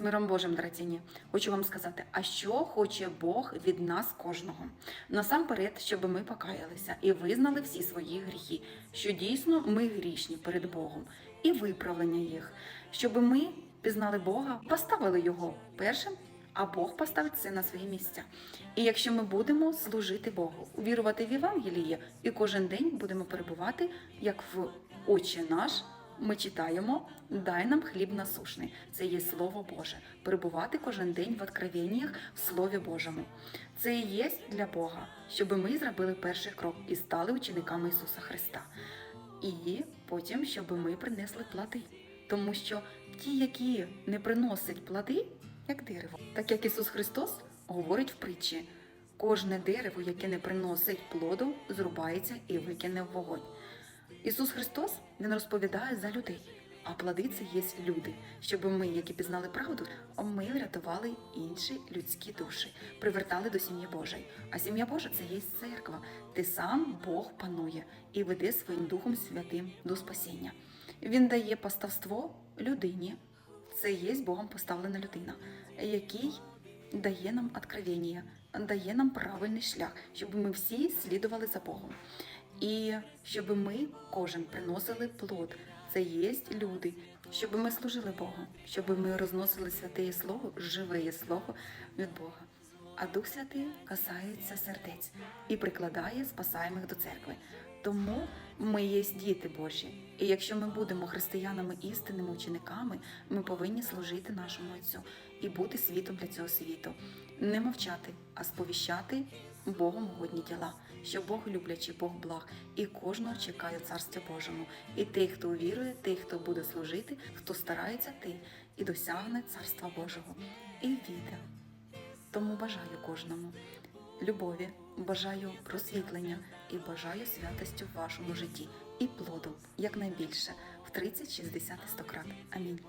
Миром Божим, дратіні, хочу вам сказати, а що хоче Бог від нас кожного? Насамперед, щоб ми покаялися і визнали всі свої гріхи, що дійсно ми грішні перед Богом, і виправлення їх, щоб ми пізнали Бога, поставили його першим, а Бог поставить все на свої місця. І якщо ми будемо служити Богу, увірувати в Євангеліє, і кожен день будемо перебувати, як в Отче наш, ми читаємо Дай нам хліб насушний. Це є Слово Боже. Перебувати кожен день в откровеннях в Слові Божому. Це і є для Бога, щоб ми зробили перший крок і стали учениками Ісуса Христа. І потім, щоб ми принесли плоди. Тому що ті, які не приносять плоди, як дерево, так як Ісус Христос говорить в притчі, кожне дерево, яке не приносить плоду, зрубається і викине в вогонь. Ісус Христос Він розповідає за людей, а плоди це є люди, щоб ми, які пізнали правду, ми врятували інші людські душі, привертали до сім'ї Божої. А сім'я Божа це є церква, де сам Бог панує і веде своїм Духом Святим до спасіння. Він дає поставство людині. Це є Богом поставлена людина, який дає нам откровення, дає нам правильний шлях, щоб ми всі слідували за Богом. І щоб ми кожен приносили плод. Це є люди, щоб ми служили Богу, щоб ми розносили святе Слово, живе Слово від Бога. А Дух Святий касається сердець і прикладає спасаємих до церкви. Тому ми є діти Божі. І якщо ми будемо християнами істинними учениками, ми повинні служити нашому Отцю і бути світом для цього світу, не мовчати, а сповіщати Богом угодні діла, що Бог люблячий, Бог благ, і кожного чекає в Царстві Божому. І тих, хто увірує, тих, хто буде служити, хто старається ти і досягне Царства Божого. І війде. Тому бажаю кожному любові, бажаю просвітлення і бажаю святості в вашому житті і плоду якнайбільше в 30, 60 і 100 крат. Амінь.